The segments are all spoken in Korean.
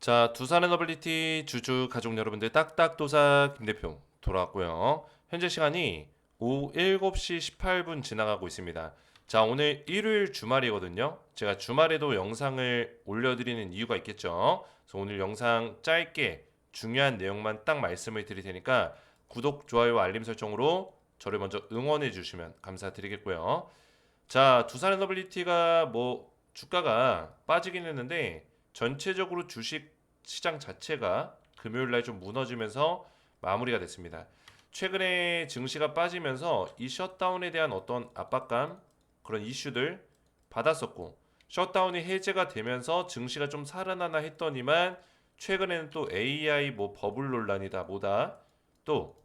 자, 두산 에너빌리티 주주 가족 여러분들 딱딱도사 김 대표 돌아왔고요. 현재 시간이 오후 7시 18분 지나가고 있습니다. 자, 오늘 일요일 주말이거든요. 제가 주말에도 영상을 올려드리는 이유가 있겠죠. 그래서 오늘 영상 짧게 중요한 내용만 딱 말씀을 드릴 테니까 구독, 좋아요, 알림 설정으로 저를 먼저 응원해 주시면 감사드리겠고요. 자, 두산 에너빌리티가 뭐 주가가 빠지긴 했는데 전체적으로 주식 시장 자체가 금요일 날 좀 무너지면서 마무리가 됐습니다. 최근에 증시가 빠지면서 이 셧다운에 대한 어떤 압박감 그런 이슈들 받았었고 셧다운이 해제가 되면서 증시가 좀 살아나나 했더니만 최근에는 또 AI 뭐 버블 논란이다 뭐다 또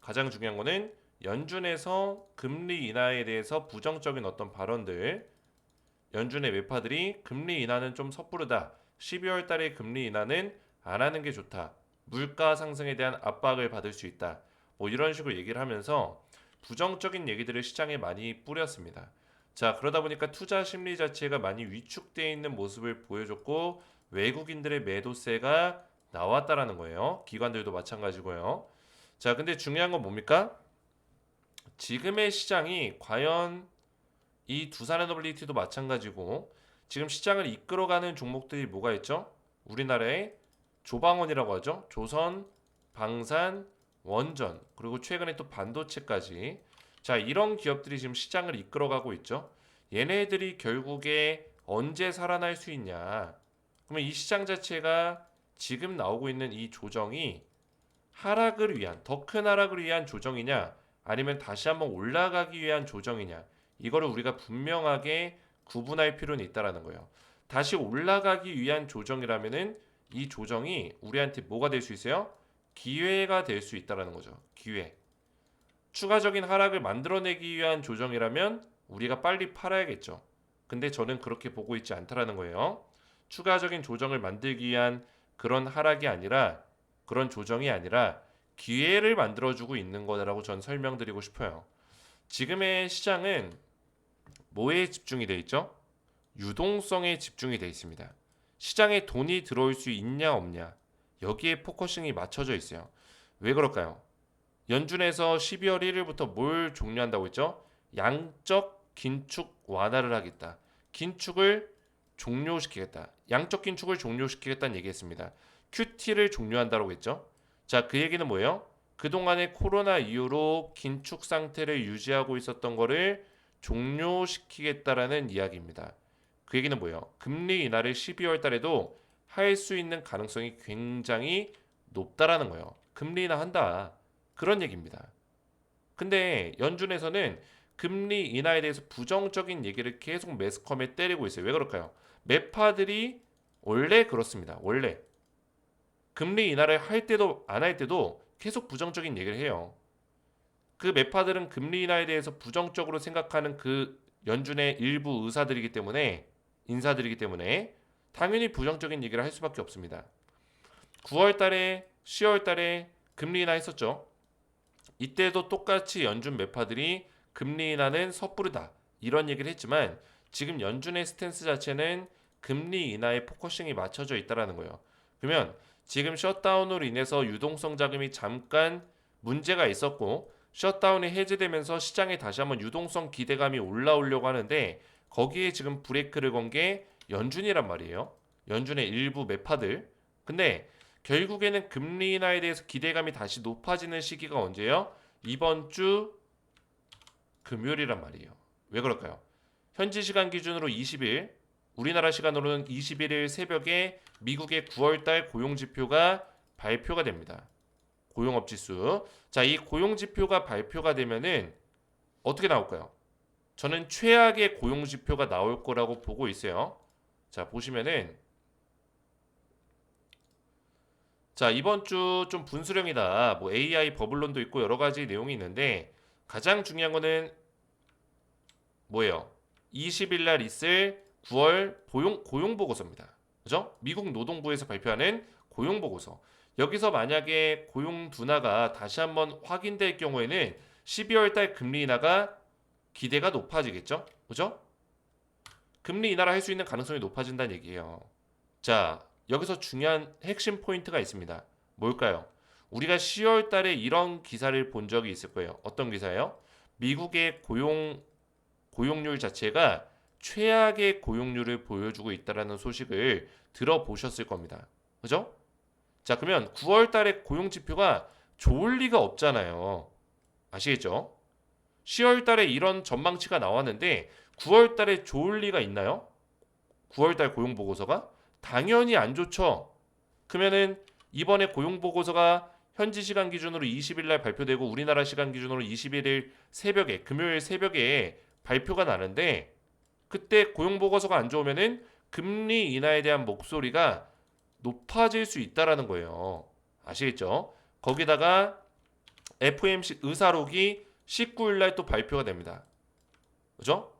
가장 중요한 거는 연준에서 금리 인하에 대해서 부정적인 어떤 발언들 연준의 매파들이 금리 인하는 좀 섣부르다. 12월 달에 금리 인하는 안 하는 게 좋다. 물가 상승에 대한 압박을 받을 수 있다. 뭐 이런 식으로 얘기를 하면서 부정적인 얘기들을 시장에 많이 뿌렸습니다. 자, 그러다 보니까 투자 심리 자체가 많이 위축되어 있는 모습을 보여줬고 외국인들의 매도세가 나왔다라는 거예요. 기관들도 마찬가지고요. 자, 근데 중요한 건 뭡니까? 지금의 시장이 과연 이 두산 에너빌리티도 마찬가지고 지금 시장을 이끌어가는 종목들이 뭐가 있죠? 우리나라의 조방원이라고 하죠. 조선, 방산, 원전 그리고 최근에 또 반도체까지 자 이런 기업들이 지금 시장을 이끌어가고 있죠. 얘네들이 결국에 언제 살아날 수 있냐? 그러면 이 시장 자체가 지금 나오고 있는 이 조정이 하락을 위한 더 큰 하락을 위한 조정이냐? 아니면 다시 한번 올라가기 위한 조정이냐? 이거를 우리가 분명하게 구분할 필요는 있다라는 거예요. 다시 올라가기 위한 조정이라면은 이 조정이 우리한테 뭐가 될 수 있어요? 기회가 될 수 있다라는 거죠. 기회. 추가적인 하락을 만들어내기 위한 조정이라면 우리가 빨리 팔아야겠죠. 근데 저는 그렇게 보고 있지 않다라는 거예요. 추가적인 조정을 만들기 위한 그런 하락이 아니라 그런 조정이 아니라 기회를 만들어주고 있는 거다라고 전 설명드리고 싶어요. 지금의 시장은 뭐에 집중이 돼 있죠? 유동성에 집중이 돼 있습니다. 시장에 돈이 들어올 수 있냐 없냐 여기에 포커싱이 맞춰져 있어요. 왜 그럴까요? 연준에서 12월 1일부터 뭘 종료한다고 했죠? 양적 긴축 완화를 하겠다. 긴축을 종료시키겠다. 양적 긴축을 종료시키겠다는 얘기했습니다. QT를 종료한다고 했죠. 자, 그 얘기는 뭐예요? 그동안에 코로나 이후로 긴축 상태를 유지하고 있었던 거를 종료시키겠다라는 이야기입니다. 그 얘기는 뭐예요? 금리 인하를 12월 달에도 할 수 있는 가능성이 굉장히 높다라는 거예요. 금리 인하 한다. 그런 얘기입니다. 근데 연준에서는 금리 인하에 대해서 부정적인 얘기를 계속 매스컴에 때리고 있어요. 왜 그럴까요? 매파들이 원래 그렇습니다. 원래 금리 인하를 할 때도 안 할 때도 계속 부정적인 얘기를 해요. 그 매파들은 금리 인하에 대해서 부정적으로 생각하는 그 연준의 일부 의사들이기 때문에 인사들이기 때문에 당연히 부정적인 얘기를 할 수밖에 없습니다. 9월 달에 10월 달에 금리 인하 했었죠. 이때도 똑같이 연준 매파들이 금리 인하는 섣부르다 이런 얘기를 했지만 지금 연준의 스탠스 자체는 금리 인하에 포커싱이 맞춰져 있다라는 거예요. 그러면 지금 셧다운으로 인해서 유동성 자금이 잠깐 문제가 있었고 셧다운이 해제되면서 시장에 다시 한번 유동성 기대감이 올라오려고 하는데 거기에 지금 브레이크를 건 게 연준이란 말이에요. 연준의 일부 매파들. 근데 결국에는 금리 인하에 대해서 기대감이 다시 높아지는 시기가 언제예요? 이번 주 금요일이란 말이에요. 왜 그럴까요? 현지 시간 기준으로 20일, 우리나라 시간으로는 21일 새벽에 미국의 9월달 고용 지표가 발표가 됩니다. 고용업 지수. 자, 이 고용 지표가 발표가 되면은 어떻게 나올까요? 저는 최악의 고용 지표가 나올 거라고 보고 있어요. 자, 보시면은 자, 이번 주 좀 분수령이다. 뭐 AI 버블론도 있고 여러 가지 내용이 있는데 가장 중요한 거는 뭐예요? 20일 날 있을 9월 고용 고용 보고서입니다. 그죠? 미국 노동부에서 발표하는 고용 보고서. 여기서 만약에 고용 둔화가 다시 한번 확인될 경우에는 12월 달 금리 인하가 기대가 높아지겠죠? 그죠? 금리 인하를 할 수 있는 가능성이 높아진다는 얘기예요. 자, 여기서 중요한 핵심 포인트가 있습니다. 뭘까요? 우리가 10월 달에 이런 기사를 본 적이 있을 거예요. 어떤 기사예요? 미국의 고용 고용률 자체가 최악의 고용률을 보여주고 있다라는 소식을 들어보셨을 겁니다. 그죠? 자, 그러면 9월 달에 고용 지표가 좋을 리가 없잖아요. 아시겠죠? 10월 달에 이런 전망치가 나왔는데 9월 달에 좋을 리가 있나요? 9월 달 고용 보고서가 당연히 안 좋죠. 그러면은 이번에 고용 보고서가 현지 시간 기준으로 20일 날 발표되고 우리나라 시간 기준으로 21일 새벽에 금요일 새벽에 발표가 나는데 그때 고용 보고서가 안 좋으면은 금리 인하에 대한 목소리가 높아질 수 있다라는 거예요. 아시겠죠? 거기다가 FMC 의사록이 19일 날 또 발표가 됩니다. 그죠?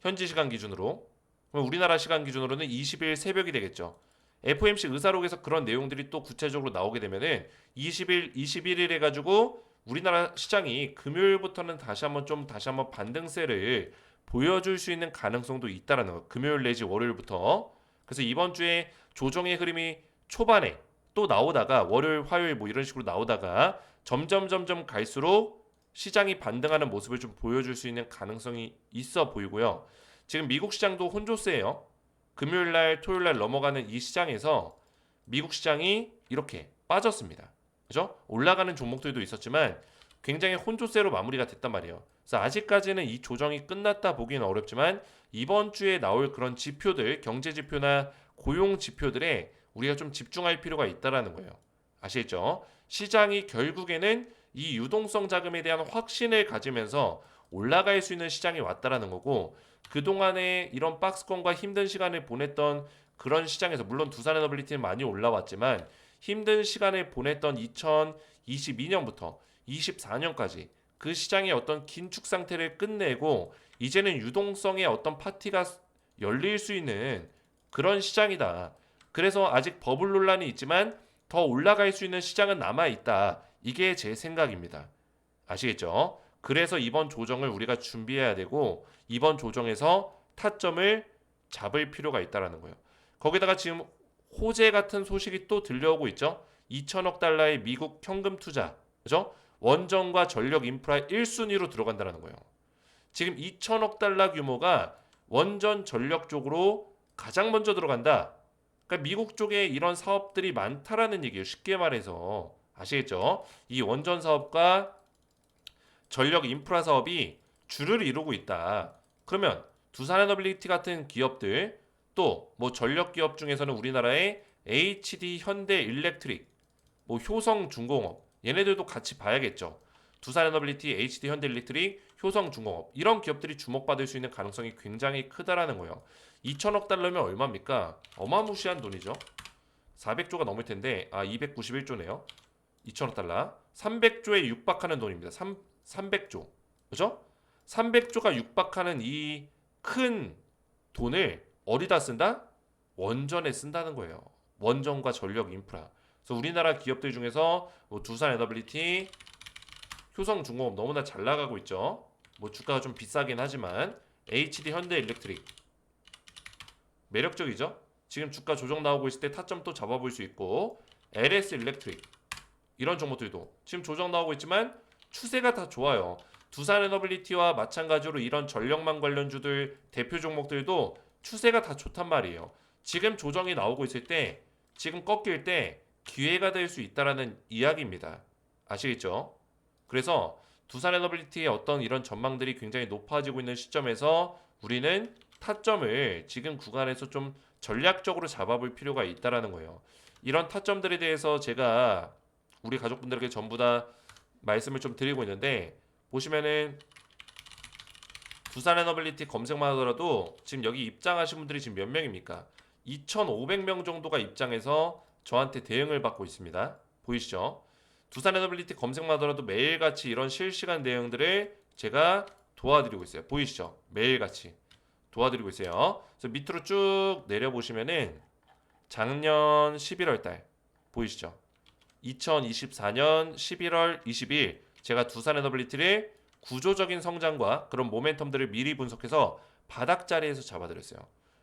현지 시간 기준으로. 그럼 우리나라 시간 기준으로는 20일 새벽이 되겠죠. FMC 의사록에서 그런 내용들이 또 구체적으로 나오게 되면은 20일, 21일 해가지고 우리나라 시장이 금요일부터는 다시 한번 좀 다시 한번 반등세를 보여줄 수 있는 가능성도 있다라는 거. 금요일 내지 월요일부터. 그래서 이번 주에 조정의 흐름이 초반에 또 나오다가 월요일, 화요일 뭐 이런 식으로 나오다가 점점 점점 갈수록 시장이 반등하는 모습을 좀 보여줄 수 있는 가능성이 있어 보이고요. 지금 미국 시장도 혼조세예요. 금요일 날, 토요일 날 넘어가는 이 시장에서 미국 시장이 이렇게 빠졌습니다. 그죠? 올라가는 종목들도 있었지만 굉장히 혼조세로 마무리가 됐단 말이에요. 그래서 아직까지는 이 조정이 끝났다 보기는 어렵지만 이번 주에 나올 그런 지표들, 경제 지표나 고용 지표들에 우리가 좀 집중할 필요가 있다라는 거예요. 아시겠죠? 시장이 결국에는 이 유동성 자금에 대한 확신을 가지면서 올라갈 수 있는 시장이 왔다라는 거고 그동안에 이런 박스권과 힘든 시간을 보냈던 그런 시장에서 물론 두산에너빌리티는 많이 올라왔지만 힘든 시간을 보냈던 2022년부터 24년까지 그 시장의 어떤 긴축 상태를 끝내고 이제는 유동성의 어떤 파티가 열릴 수 있는 그런 시장이다. 그래서 아직 버블 논란이 있지만 더 올라갈 수 있는 시장은 남아 있다. 이게 제 생각입니다. 아시겠죠? 그래서 이번 조정을 우리가 준비해야 되고 이번 조정에서 타점을 잡을 필요가 있다라는 거예요. 거기다가 지금 호재 같은 소식이 또 들려오고 있죠. 2천억 달러의 미국 현금 투자, 그죠? 원전과 전력 인프라 1순위로 들어간다는 거예요. 지금 2천억 달러 규모가 원전 전력 쪽으로 가장 먼저 들어간다. 그러니까 미국 쪽에 이런 사업들이 많다라는 얘기예요. 쉽게 말해서 아시겠죠? 이 원전 사업과 전력 인프라 사업이 주를 이루고 있다. 그러면 두산에너빌리티 같은 기업들 또 뭐 전력 기업 중에서는 우리나라의 HD 현대 일렉트릭, 뭐 효성 중공업 얘네들도 같이 봐야겠죠. 두산에너빌리티, HD 현대 일렉트릭, 효성 중공업 이런 기업들이 주목받을 수 있는 가능성이 굉장히 크다라는 거예요. 2천억 달러면 얼마입니까? 어마무시한 돈이죠. 400조가 넘을 텐데 아 291조네요. 2천억 달러. 300조에 육박하는 돈입니다. 3, 300조. 그죠? 300조가 육박하는 이 큰 돈을 어디다 쓴다? 원전에 쓴다는 거예요. 원전과 전력 인프라. 그래서 우리나라 기업들 중에서 뭐 두산 에너빌리티, 효성중공업 너무나 잘 나가고 있죠. 뭐 주가가 좀 비싸긴 하지만 HD 현대 일렉트릭 매력적이죠. 지금 주가 조정 나오고 있을 때 타점 또 잡아볼 수 있고 LS 일렉트릭 이런 종목들도 지금 조정 나오고 있지만 추세가 다 좋아요. 두산 에너빌리티와 마찬가지로 이런 전력망 관련주들 대표 종목들도 추세가 다 좋단 말이에요. 지금 조정이 나오고 있을 때 지금 꺾일 때 기회가 될 수 있다라는 이야기입니다. 아시겠죠? 그래서 두산 에너빌리티의 어떤 이런 전망들이 굉장히 높아지고 있는 시점에서 우리는 타점을 지금 구간에서 좀 전략적으로 잡아볼 필요가 있다라는 거예요. 이런 타점들에 대해서 제가 우리 가족분들에게 전부 다 말씀을 좀 드리고 있는데 보시면은 두산 에너빌리티 검색만 하더라도 지금 여기 입장하신 분들이 지금 몇 명입니까? 2,500명 정도가 입장해서 저한테 대응을 받고 있습니다. 보이시죠? 두산 에너빌리티 검색만 하더라도 매일같이 이런 실시간 내용들을 제가 도와드리고 있어요. 보이시죠? 매일같이 도와드리고 있어요. 그래서 밑으로 쭉 내려보시면은 작년 11월 달 보이시죠? 2024년 11월 20일 제가 두산 에너빌리티를 구조적인 성장과 그런 모멘텀들을 미리 분석해서 바닥 자리에서 잡아드렸어요.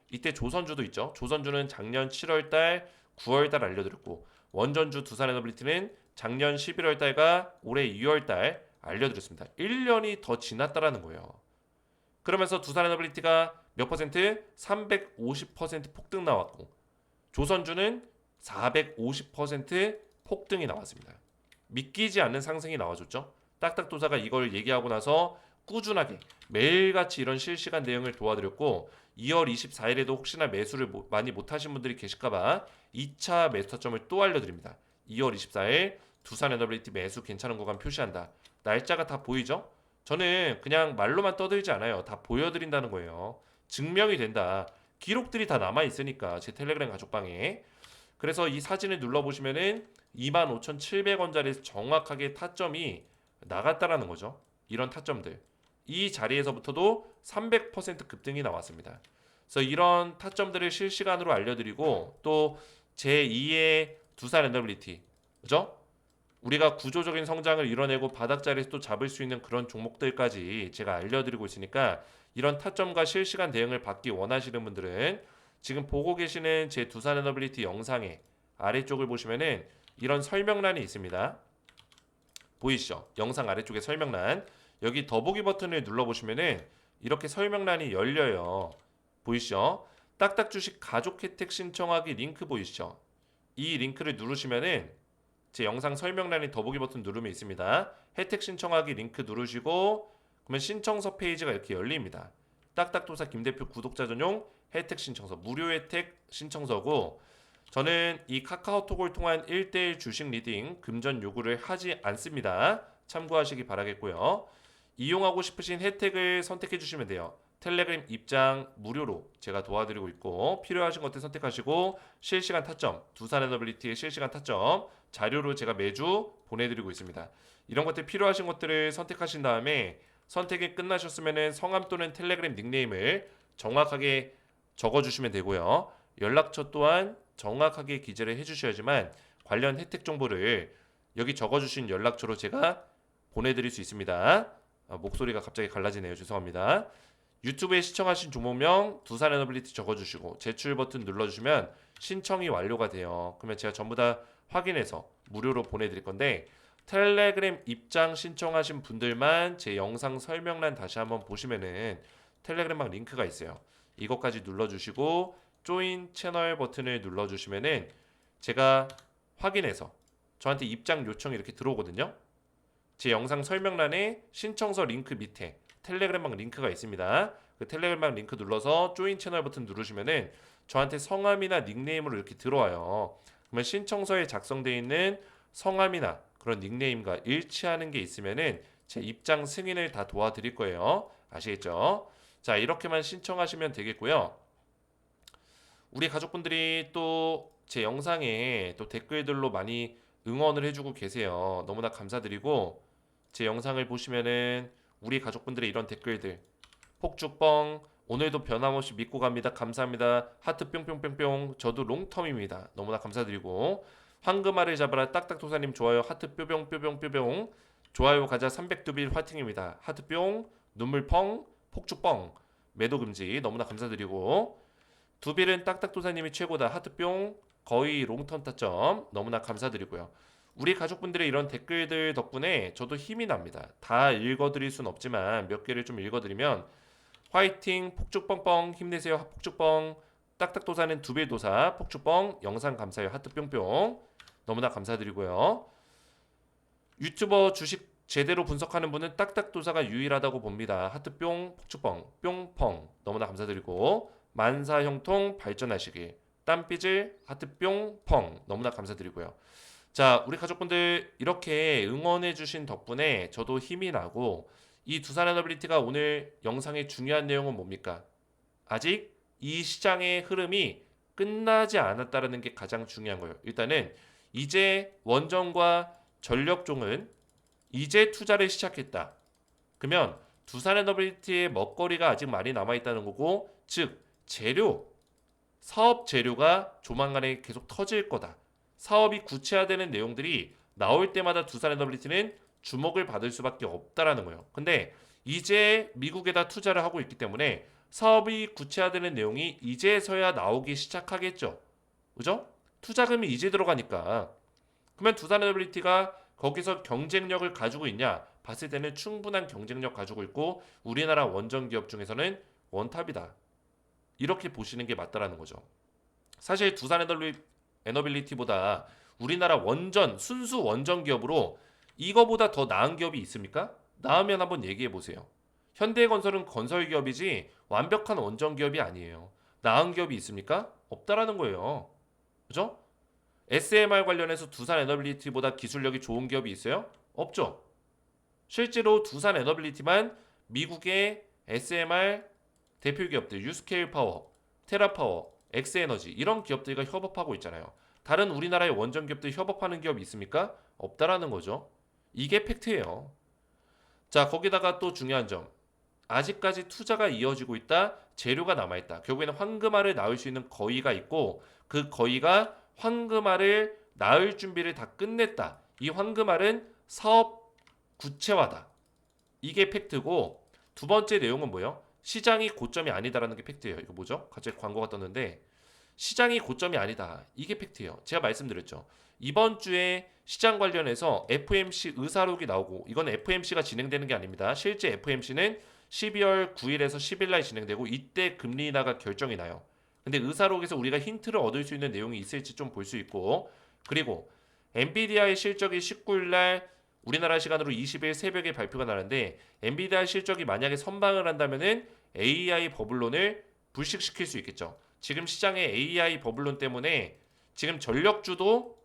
이때 조선주도 있죠. 조선주는 작년 7월 달 9월 달 알려드렸고 원전주 두산 에너빌리티는 작년 11월 달과 올해 2월 달 알려드렸습니다. 1년이 더 지났다라는 거예요. 그러면서 두산 에너빌리티가 몇 퍼센트? 350% 폭등 나왔고 조선주는 450% 폭등이 나왔습니다. 믿기지 않는 상승이 나와줬죠. 딱딱도사가 이걸 얘기하고 나서 꾸준하게 매일같이 이런 실시간 내용을 도와드렸고 2월 24일에도 혹시나 매수를 못- 많이 못하신 분들이 계실까봐 2차 매수 타점을 또 알려드립니다. 2월 24일 두산 에너빌리티 매수 괜찮은 구간 표시한다. 날짜가 다 보이죠? 저는 그냥 말로만 떠들지 않아요. 다 보여드린다는 거예요. 증명이 된다. 기록들이 다 남아 있으니까 제 텔레그램 가족방에. 그래서 이 사진을 눌러보시면은 25,700원짜리 정확하게 타점이 나갔다라는 거죠. 이런 타점들. 이 자리에서부터도 300% 급등이 나왔습니다. 그래서 이런 타점들을 실시간으로 알려드리고 또 제2의 두산 에너빌리티, 그죠? 우리가 구조적인 성장을 이뤄내고 바닥 자리에서 또 잡을 수 있는 그런 종목들까지 제가 알려드리고 있으니까 이런 타점과 실시간 대응을 받기 원하시는 분들은 지금 보고 계시는 제 두산 에너빌리티 영상의 아래쪽을 보시면은 이런 설명란이 있습니다. 보이시죠? 영상 아래쪽에 설명란. 여기 더보기 버튼을 눌러보시면은 이렇게 설명란이 열려요. 보이시죠? 딱딱 주식 가족 혜택 신청하기 링크 보이시죠? 이 링크를 누르시면은 제 영상 설명란에 더보기 버튼 누르면 있습니다. 혜택 신청하기 링크 누르시고 그러면 신청서 페이지가 이렇게 열립니다. 딱딱도사 김 대표 구독자 전용 혜택 신청서 무료 혜택 신청서고 저는 이 카카오톡을 통한 1대1 주식 리딩 금전 요구를 하지 않습니다. 참고하시기 바라겠고요. 이용하고 싶으신 혜택을 선택해 주시면 돼요. 텔레그램 입장 무료로 제가 도와드리고 있고 필요하신 것들 선택하시고 실시간 타점 두산 에너빌리티의 실시간 타점 자료로 제가 매주 보내드리고 있습니다. 이런 것들 필요하신 것들을 선택하신 다음에 선택이 끝나셨으면 성함 또는 텔레그램 닉네임을 정확하게 적어주시면 되고요. 연락처 또한 정확하게 기재를 해주셔야지만 관련 혜택 정보를 여기 적어주신 연락처로 제가 보내드릴 수 있습니다. 아, 목소리가 갑자기 갈라지네요. 죄송합니다. 유튜브에 시청하신 종목명 두산 에너빌리티 적어주시고 제출 버튼 눌러주시면 신청이 완료가 돼요. 그러면 제가 전부 다 확인해서 무료로 보내드릴 건데 텔레그램 입장 신청하신 분들만 제 영상 설명란 다시 한번 보시면은 텔레그램방 링크가 있어요. 이것까지 눌러주시고 조인 채널 버튼을 눌러주시면은 제가 확인해서 저한테 입장 요청이 이렇게 들어오거든요. 제 영상 설명란에 신청서 링크 밑에 텔레그램방 링크가 있습니다. 그 텔레그램방 링크 눌러서 조인 채널 버튼 누르시면은 저한테 성함이나 닉네임으로 이렇게 들어와요. 그러면 신청서에 작성되어 있는 성함이나 그런 닉네임과 일치하는 게 있으면은 제 입장 승인을 다 도와드릴 거예요. 아시겠죠? 자 이렇게만 신청하시면 되겠고요. 우리 가족분들이 또 제 영상에 또 댓글들로 많이 응원을 해주고 계세요. 너무나 감사드리고 제 영상을 보시면은 우리 가족분들의 이런 댓글들. 폭죽뻥 오늘도 변함없이 믿고 갑니다. 감사합니다. 하트 뿅뿅뿅뿅. 저도 롱텀입니다. 너무나 감사드리고. 황금알을 잡아라. 딱딱도사님 좋아요. 하트 뿅뿅 뿅뿅. 좋아요 가자. 300두빌 화이팅입니다. 하트 뿅. 눈물 펑. 폭죽뻥. 매도 금지. 너무나 감사드리고. 두빌은 딱딱도사님이 최고다. 하트 뿅. 거의 롱턴 타점. 너무나 감사드리고요. 우리 가족분들의 이런 댓글들 덕분에 저도 힘이 납니다. 다 읽어드릴 순 없지만 몇 개를 좀 읽어드리면 화이팅 폭죽뻥뻥 힘내세요 폭죽뻥 딱딱도사는 두빌도사 폭죽뻥 영상 감사해요 하트 뿅뿅 너무나 감사드리고요. 유튜버 주식 제대로 분석하는 분은 딱딱도사가 유일하다고 봅니다. 하트 뿅 폭죽뻥 뿅펑 너무나 감사드리고 만사형통 발전하시길 땀삐질 하트 뿅펑 너무나 감사드리고요. 자 우리 가족분들 이렇게 응원해 주신 덕분에 저도 힘이 나고 이 두산 에너빌리티가 오늘 영상의 중요한 내용은 뭡니까? 아직 이 시장의 흐름이 끝나지 않았다라는 게 가장 중요한 거예요. 일단은 이제 원전과 전력종은 이제 투자를 시작했다. 그러면 두산 에너빌리티의 먹거리가 아직 많이 남아 있다는 거고, 즉 재료 사업 재료가 조만간에 계속 터질 거다. 사업이 구체화되는 내용들이 나올 때마다 두산 에너빌리티는 주목을 받을 수밖에 없다라는 거예요. 근데 이제 미국에다 투자를 하고 있기 때문에 사업이 구체화되는 내용이 이제서야 나오기 시작하겠죠. 그죠? 투자금이 이제 들어가니까 그러면 두산 에너빌리티가 거기서 경쟁력을 가지고 있냐 봤을 때는 충분한 경쟁력 가지고 있고 우리나라 원전 기업 중에서는 원탑이다 이렇게 보시는 게 맞다라는 거죠 사실 두산 에너빌- 에너빌리티보다 우리나라 원전 순수 원전 기업으로 이거보다 더 나은 기업이 있습니까? 나으면 한번 얘기해 보세요. 현대건설은 건설 기업이지 완벽한 원전 기업이 아니에요. 나은 기업이 있습니까? 없다라는 거예요. 그죠? SMR 관련해서 두산 에너빌리티보다 기술력이 좋은 기업이 있어요? 없죠. 실제로 두산 에너빌리티만 미국의 SMR 대표 기업들 유스케일 파워, 테라파워, 엑스에너지 이런 기업들과 협업하고 있잖아요. 다른 우리나라의 원전 기업들 협업하는 기업이 있습니까? 없다라는 거죠. 이게 팩트예요. 자, 거기다가 또 중요한 점. 아직까지 투자가 이어지고 있다. 재료가 남아 있다. 결국에는 황금알을 낳을 수 있는 거위가 있고 그 거위가 황금알을 낳을 준비를 다 끝냈다. 이 황금알은 사업 구체화다. 이게 팩트고 두 번째 내용은 뭐예요? 시장이 고점이 아니다라는 게 팩트예요. 이거 뭐죠? 갑자기 광고가 떴는데 시장이 고점이 아니다. 이게 팩트예요. 제가 말씀드렸죠. 이번 주에 시장 관련해서 FMC 의사록이 나오고 이건 FMC가 진행되는 게 아닙니다. 실제 FMC는 12월 9일에서 10일 날 진행되고 이때 금리 인하가 결정이 나요. 근데 의사록에서 우리가 힌트를 얻을 수 있는 내용이 있을지 좀 볼 수 있고 그리고 엔비디아의 실적이 19일 날 우리나라 시간으로 20일 새벽에 발표가 나는데 엔비디아 실적이 만약에 선방을 한다면은 AI 버블론을 불식시킬 수 있겠죠. 지금 시장에 AI 버블론 때문에 지금 전력주도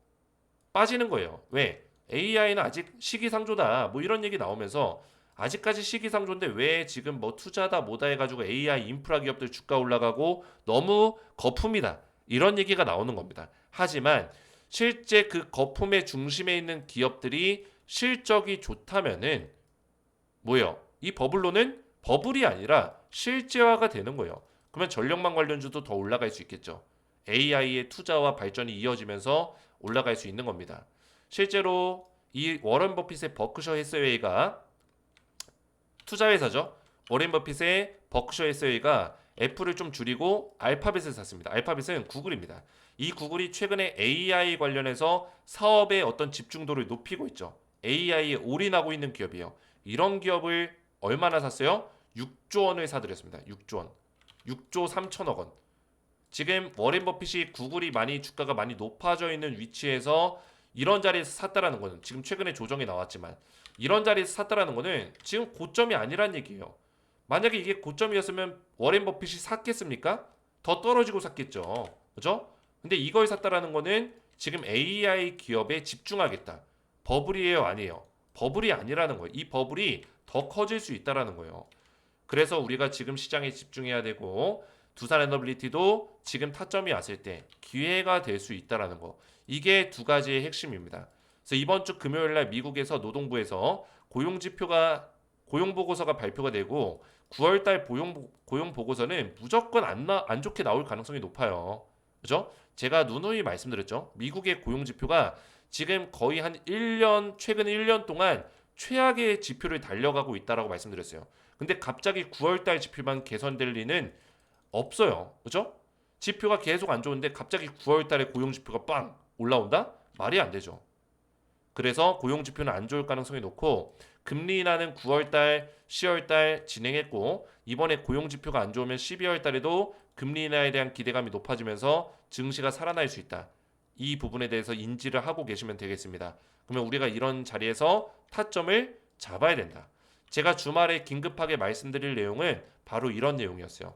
빠지는 거예요. 왜? AI는 아직 시기상조다. 뭐 이런 얘기 나오면서 아직까지 시기상조인데 왜 지금 뭐 투자다 뭐다 해가지고 AI 인프라 기업들 주가 올라가고 너무 거품이다. 이런 얘기가 나오는 겁니다. 하지만 실제 그 거품의 중심에 있는 기업들이 실적이 좋다면은 뭐예요? 이 버블로는 버블이 아니라 실제화가 되는 거예요. 그러면 전력망 관련주도 더 올라갈 수 있겠죠. AI의 투자와 발전이 이어지면서 올라갈 수 있는 겁니다. 실제로 이 워런 버핏의 버크셔 해서웨이가 투자 회사죠. 워렌 버핏의 버크셔 해서웨이가 애플을 좀 줄이고 알파벳을 샀습니다. 알파벳은 구글입니다. 이 구글이 최근에 AI 관련해서 사업의 어떤 집중도를 높이고 있죠. AI에 올인하고 있는 기업이에요. 이런 기업을 얼마나 샀어요? 6조 원을 사들였습니다. 6조 원. 6조 3천억 원. 지금 워렌 버핏이 구글이 많이 주가가 많이 높아져 있는 위치에서 이런 자리에서 샀다라는 거는 지금 최근에 조정이 나왔지만 이런 자리에서 샀다라는 거는 지금 고점이 아니란 얘기예요. 만약에 이게 고점이었으면 워렌 버핏이 샀겠습니까? 더 떨어지고 샀겠죠. 그죠? 근데 이걸 샀다라는 거는 지금 AI 기업에 집중하겠다. 버블이에요, 아니에요? 버블이 아니라는 거예요. 이 버블이 더 커질 수 있다라는 거예요. 그래서 우리가 지금 시장에 집중해야 되고 두산 에너빌리티도 지금 타점이 왔을 때 기회가 될 수 있다라는 거. 이게 두 가지의 핵심입니다. 그래서 이번 주 금요일 날 미국에서 노동부에서 고용 지표가 고용 보고서가 발표가 되고 9월 달 고용 고용 보고서는 무조건 안, 나, 안 좋게 나올 가능성이 높아요. 그죠? 제가 누누이 말씀드렸죠. 미국의 고용 지표가 지금 거의 한 1년 최근 1년 동안 최악의 지표를 달려가고 있다라고 말씀드렸어요. 근데 갑자기 9월 달 지표만 개선될 리는 없어요. 그죠? 지표가 계속 안 좋은데 갑자기 9월 달에 고용 지표가 빵 올라온다? 말이 안 되죠. 그래서 고용 지표는 안 좋을 가능성이 높고 금리 인하는 9월 달, 10월 달 진행했고 이번에 고용 지표가 안 좋으면 12월 달에도 금리 인하에 대한 기대감이 높아지면서 증시가 살아날 수 있다. 이 부분에 대해서 인지를 하고 계시면 되겠습니다. 그러면 우리가 이런 자리에서 타점을 잡아야 된다. 제가 주말에 긴급하게 말씀드릴 내용은 바로 이런 내용이었어요.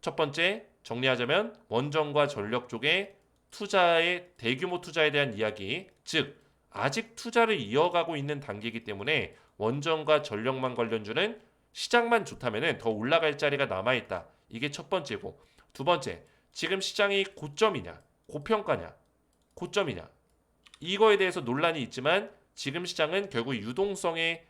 첫 번째 정리하자면 원전과 전력 쪽에 투자의 대규모 투자에 대한 이야기, 즉 아직 투자를 이어가고 있는 단계이기 때문에 원전과 전력망 관련주는 시장만 좋다면은 더 올라갈 자리가 남아 있다. 이게 첫 번째고 두 번째 지금 시장이 고점이냐 고평가냐 고점이냐 이거에 대해서 논란이 있지만 지금 시장은 결국 유동성에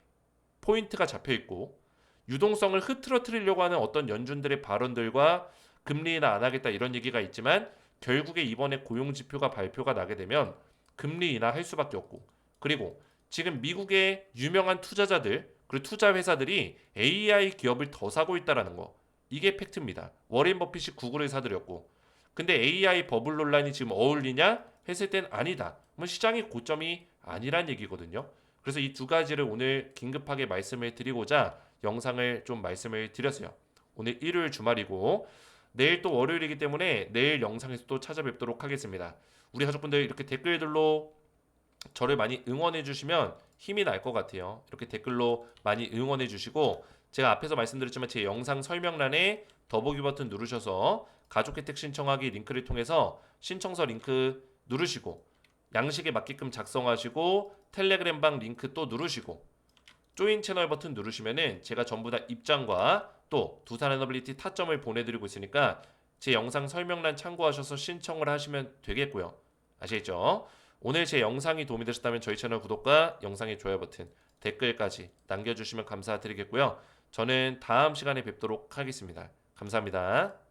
포인트가 잡혀 있고 유동성을 흐트러뜨리려고 하는 어떤 연준들의 발언들과 금리 인하 안 하겠다 이런 얘기가 있지만 결국에 이번에 고용 지표가 발표가 나게 되면 금리 인하 할 수밖에 없고 그리고 지금 미국의 유명한 투자자들 그리고 투자 회사들이 AI 기업을 더 사고 있다라는 거 이게 팩트입니다. 워렌 버핏이 구글을 사들였고 근데 AI 버블 논란이 지금 어울리냐 했을 땐 아니다. 그러면 시장이 고점이 아니란 얘기거든요. 그래서 이 두 가지를 오늘 긴급하게 말씀을 드리고자 영상을 좀 말씀을 드렸어요. 오늘 일요일 주말이고 내일 또 월요일이기 때문에 내일 영상에서 또 찾아뵙도록 하겠습니다. 우리 가족분들 이렇게 댓글들로 저를 많이 응원해 주시면 힘이 날 것 같아요. 이렇게 댓글로 많이 응원해 주시고 제가 앞에서 말씀드렸지만 제 영상 설명란에 더보기 버튼 누르셔서 가족 혜택 신청하기 링크를 통해서 신청서 링크 누르시고 양식에 맞게끔 작성하시고 텔레그램 방 링크 또 누르시고 조인 채널 버튼 누르시면은 제가 전부 다 입장과 또 두산 에너빌리티 타점을 보내드리고 있으니까 제 영상 설명란 참고하셔서 신청을 하시면 되겠고요. 아시겠죠? 오늘 제 영상이 도움이 되셨다면 저희 채널 구독과 영상의 좋아요 버튼, 댓글까지 남겨주시면 감사드리겠고요. 저는 다음 시간에 뵙도록 하겠습니다. 감사합니다.